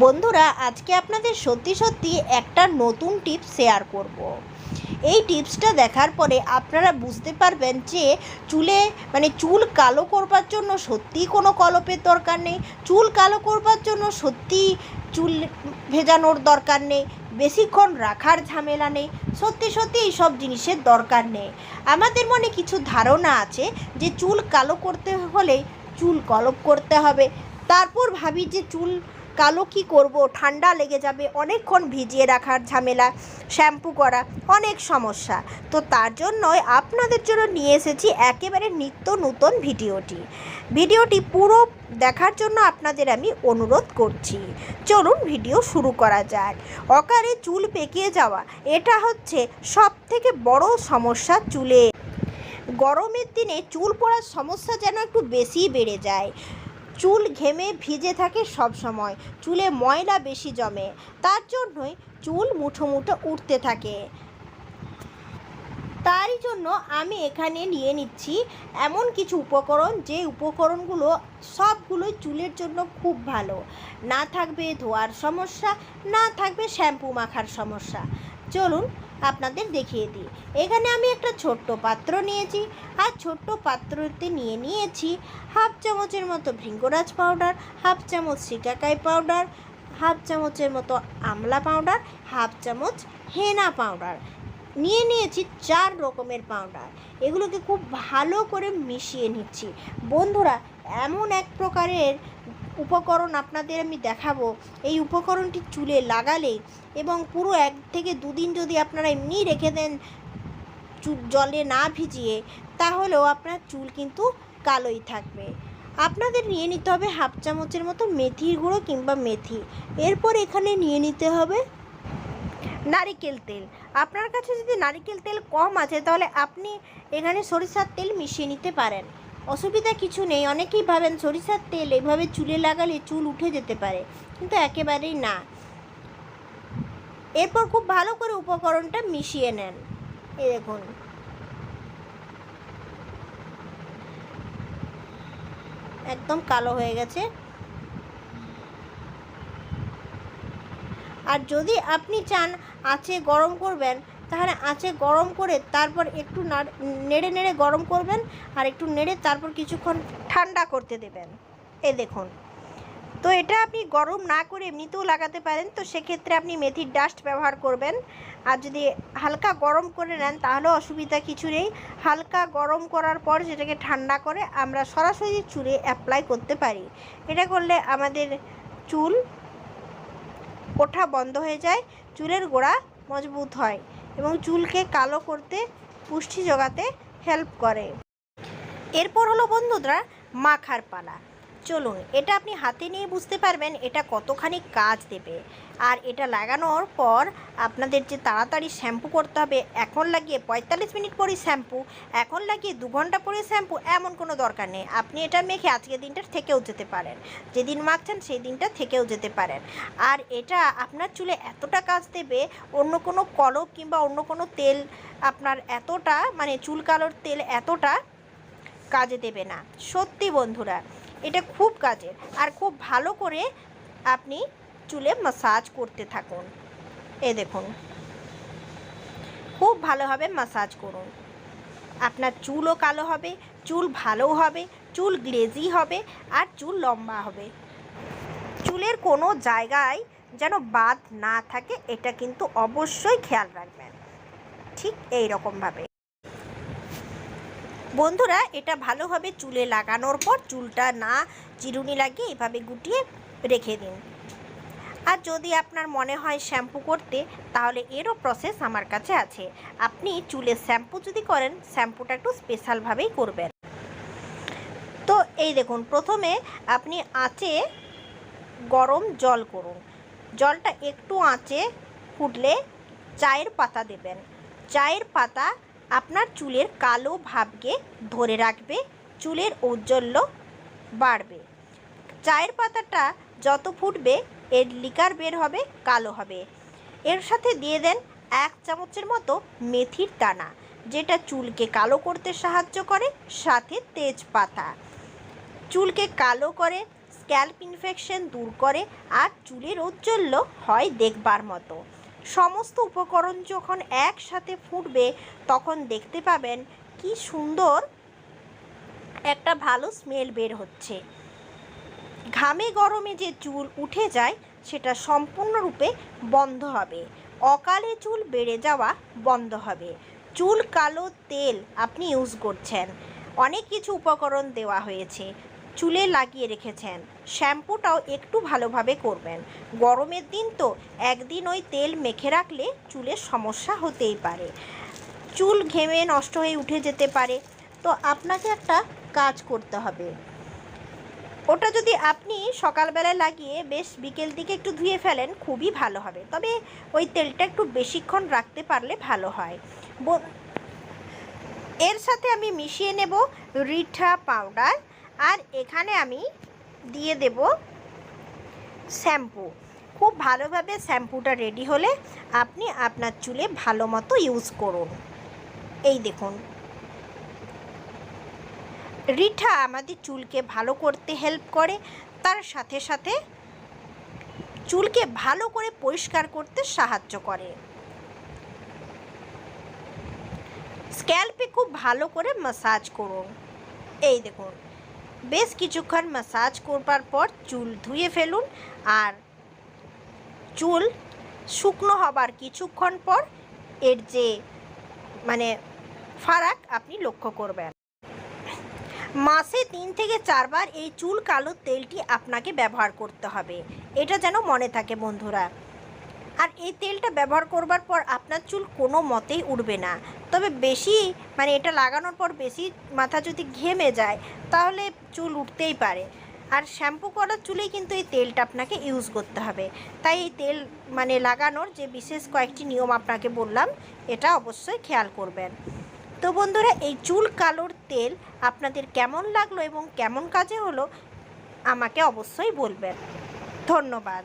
বন্ধুরা, আজকে আপনাদের সত্যি সত্যি একটা নতুন টিপস শেয়ার করব। এই টিপসটা দেখার পরে আপনারা বুঝতে পারবেন যে চুলে মানে চুল কালো করবার জন্য সত্যিই কোনো কলপের দরকার নেই, চুল কালো করবার জন্য সত্যি চুল ভেজানোর দরকার নেই, বেশিক্ষণ রাখার ঝামেলা নেই, সত্যি সত্যি এইসব জিনিসের দরকার নেই আমাদের মনে কিছু ধারণা আছে যে চুল কালো করতে হলে চুল কলপ করতে হবে তারপর ভাবি যে চুল কালো কি করব, ঠান্ডা লেগে যাবে, অনেকক্ষণ ভিজিয়ে রাখার ঝামেলা, শ্যাম্পু করা, অনেক সমস্যা। তো তার জন্যই আপনাদের জন্য নিয়ে এসেছি একেবারে নিত্য নূতন ভিডিওটি। ভিডিওটি পুরো দেখার জন্য আপনাদের আমি অনুরোধ করছি। চলুন ভিডিও শুরু করা যাক। অকারে চুল পেকে যাওয়া, এটা হচ্ছে সব থেকে বড় সমস্যা চুলে। গরমের দিনে চুল পড়ার সমস্যা যেন একটু বেশি বেড়ে যায়। চুল ঘেমে ভিজে থাকে সব সময়, চুলে ময়লা বেশি জমে। তার জন্যই চুল মুঠো মুঠো উঠতে থাকে। তারই জন্য আমি এখানে নিয়ে নিচ্ছি এমন কিছু উপকরণ, যে উপকরণগুলো সবগুলোই চুলের জন্য খুব ভালো। না থাকবে ধোয়ার সমস্যা, না থাকবে শ্যাম্পু মাখার সমস্যা। চলুন আপনাদের দেখিয়ে দিই। এখানে আমি একটা ছোট্ট পাত্র নিয়েছি। আর ছোট্ট পাত্রতে নিয়ে নিয়েছি হাফ চামচের মতো ভৃঙ্গরাজ পাউডার, হাফ চামচ শিকাকাই পাউডার, হাফ চামচের মতো আমলা পাউডার, হাফ চামচ হেনা পাউডার। নিয়ে নিয়েছি চার রকমের পাউডার। এগুলোকে খুব ভালো করে মিশিয়ে নিচ্ছি। বন্ধুরা, এমন এক প্রকারের উপকরণ আপনাদের আমি দেখাবো। এই উপকরণটি চুলে লাগালে এবং পুরো এক থেকে দুদিন যদি আপনারা এমনি রেখে দেন জলে না ভিজিয়ে, তাহলেও আপনার চুল কিন্তু কালোই থাকবে। আপনাদের নিয়ে নিতে হবে হাফ চামচের মতো মেথির গুঁড়ো কিংবা মেথি। এরপর এখানে নিয়ে নিতে হবে নারিকেল তেল। আপনার কাছে যদি নারিকেল তেল কম আছে, তাহলে আপনি এখানে সরিষার তেল মিশিয়ে নিতে পারেন। অসুবিধা কিছু নেই। অনেকেই ভাবেন সরিষার তেল এভাবে চুলে লাগালে চুল উঠে যেতে পারে, কিন্তু একেবারেই না। এরপর খুব ভালো করে উপকরণটা মিশিয়ে নেন। এই দেখুন। একদম কালো হয়ে গেছে। আর যদি আপনি চান আঁচে গরম করবেন তাহলে আঁচে গরম করে তারপর একটু নাড়- নেড়ে গরম করবেন আর একটু নেড়ে তারপর কিছুক্ষণ ঠান্ডা করতে দেবেন। এ দেখুন। তো এটা আপনি গরম না করে এমনিতেও লাগাতে পারেন। তো সেক্ষেত্রে আপনি মেথির ডাস্ট ব্যবহার করবেন। আর যদি হালকা গরম করে নেন তাহলেও অসুবিধা কিছু নেই। হালকা গরম করার পর যেটাকে ঠান্ডা করে আমরা সরাসরি চুলে অ্যাপ্লাই করতে পারি। এটা করলে আমাদের চুল ওঠা বন্ধ হয়ে যায়, চুলের গোড়া মজবুত হয়। এবং চুলকে কালো করতে পুষ্টি জোগাতে হেল্প করে। এরপর হলো বন্ধুরা মাখার পালা। চলুন, এটা আপনি হাতে নিয়ে বুঝতে পারবেন এটা কতখানি কাজ দেবে। আর এটা লাগানোর পর আপনাদের যে তাড়াতাড়ি শ্যাম্পু করতে হবে, এখন লাগিয়ে পঁয়তাল্লিশ মিনিট পরে শ্যাম্পু, এখন লাগিয়ে দু ঘণ্টা পরে শ্যাম্পু, এমন কোনো দরকার নেই। আপনি এটা মেখে আজকের দিনটা থেকেও যেতে পারেন। যেদিন মাখছেন সেই দিনটা থেকেও যেতে পারেন। আর এটা আপনার চুলে এতটা কাজ দেবে, অন্য কোনো কলপ কিংবা অন্য কোনো তেল আপনার এতটা মানে চুল কালোর তেল এতটা কাজে দেবে না। সত্যি বন্ধুরা এটা খুব কাজের আর খুব ভালো করে আপনি চুলে মাসাজ করতে থাকুন। এ দেখুন। খুব ভালোভাবে মাসাজ করুন। আপনার চুলও কালো হবে, চুল ভালো হবে, চুল গ্লেজি হবে, আর চুল লম্বা হবে। চুলের কোনো জায়গায় যেন বাদ না থাকে, এটা কিন্তু অবশ্যই খেয়াল রাখবেন। ঠিক এই রকমভাবে বন্ধুরা, এটা ভালোভাবে চুলে লাগানোর পর চুলটা না চিরুনি লাগিয়ে এভাবে গুটিয়ে রেখে দিন। আর যদি আপনার মনে হয় শ্যাম্পু করতে, তাহলে এরও প্রসেস আমার কাছে আছে। আপনি চুলে শ্যাম্পু যদি করেন, শ্যাম্পুটা একটু স্পেশালভাবেই করবেন। তো এই দেখুন, প্রথমে আপনি আঁচে গরম জল করুন। জলটা একটু আঁচে ফুটলে চায়ের পাতা দেবেন। চায়ের পাতা আপনার চুলের কালো ভাবকে ধরে রাখবে, চুলের ঔজ্জ্বল্য বাড়বে। চায়ের পাতাটা যত ফুটবে, এর লিকার বের হবে, কালো হবে। এর সাথে দিয়ে দেন এক চামচের মতো মেথির দানা, যেটা চুলকে কালো করতে সাহায্য করে, সাথে তেজপাতা। চুলকে কালো করে, স্ক্যাল্প ইনফেকশন দূর করে, আর চুলের ঔজ্জ্বল্য হয় দেখবার মতো। সমস্ত উপকরণ যখন একসাথে ফুটবে, তখন দেখতে পাবেন কি সুন্দর একটা ভালো স্মেল বের হচ্ছে। ঘামে গরমে যে চুল উঠে যায়, সেটা সম্পূর্ণরূপে বন্ধ হবে। অকালে চুল বেড়ে যাওয়া বন্ধ হবে। চুল কালো তেল আপনি ইউজ করছেন। অনেক কিছু উপকরণ দেওয়া হয়েছে। চুলে লাগিয়ে রেখেছেন। শ্যাম্পুটাও একটু ভালোভাবে করবেন। গরমের দিন তো একদিন ওই তেল মেখে রাখলে চুলের সমস্যা হতেই পারে। চুল ঘেমে নষ্ট হয়ে উঠে যেতে পারে। তো আপনাকে একটা কাজ করতে হবে। ওটা যদি আপনি সকালবেলায় লাগিয়ে বেশ বিকেল দিকে একটু ধুয়ে ফেলেন, খুবই ভালো হবে। তবে ওই তেলটা একটু বেশিক্ষণ রাখতে পারলে ভালো হয়। এর সাথে আমি মিশিয়ে নেব রিঠা পাউডার। আর এখানে আমি দিয়ে দেব শ্যাম্পু। খুব ভালোভাবে শ্যাম্পুটা রেডি হলে আপনি আপনার চুলে ভালো মতো ইউজ করুন। এই দেখুন। রিঠা আমাদের চুলকে ভালো করতে হেল্প করে, তার সাথে সাথে চুলকে ভালো করে পরিষ্কার করতে সাহায্য করে। স্ক্যাল্পে খুব ভালো করে মাসাজ করুন। এই দেখুন। বেশ কিছুক্ষণ মাসাজ করবার পর চুল ধুয়ে ফেলুন আর চুল শুকনো হবার কিছুক্ষণ পর এর যে মানে ফারাক আপনি লক্ষ্য করবেন। মাসে তিন থেকে চারবার এই চুল কালো তেলটি আপনাকে ব্যবহার করতে হবে। এটা যেন মনে থাকে বন্ধুরা। আর এই তেলটা ব্যবহার করবার পর আপনার চুল কোনো মতেই উঠবে না। তবে বেশি মানে এটা লাগানোর পর বেশি মাথা যদি ঘেমে যায়, তাহলে চুল উঠতেই পারে। আর শ্যাম্পু করার চুলেই কিন্তু এই তেলটা আপনাকে ইউজ করতে হবে। তাই এই তেল মানে লাগানোর যে বিশেষ কয়েকটি নিয়ম আপনাকে বললাম, এটা অবশ্যই খেয়াল করবেন। তো বন্ধুরা, এই চুল কালোর তেল আপনাদের কেমন লাগল এবং কেমন কাজে হলো, আমাকে অবশ্যই বলবেন। ধন্যবাদ।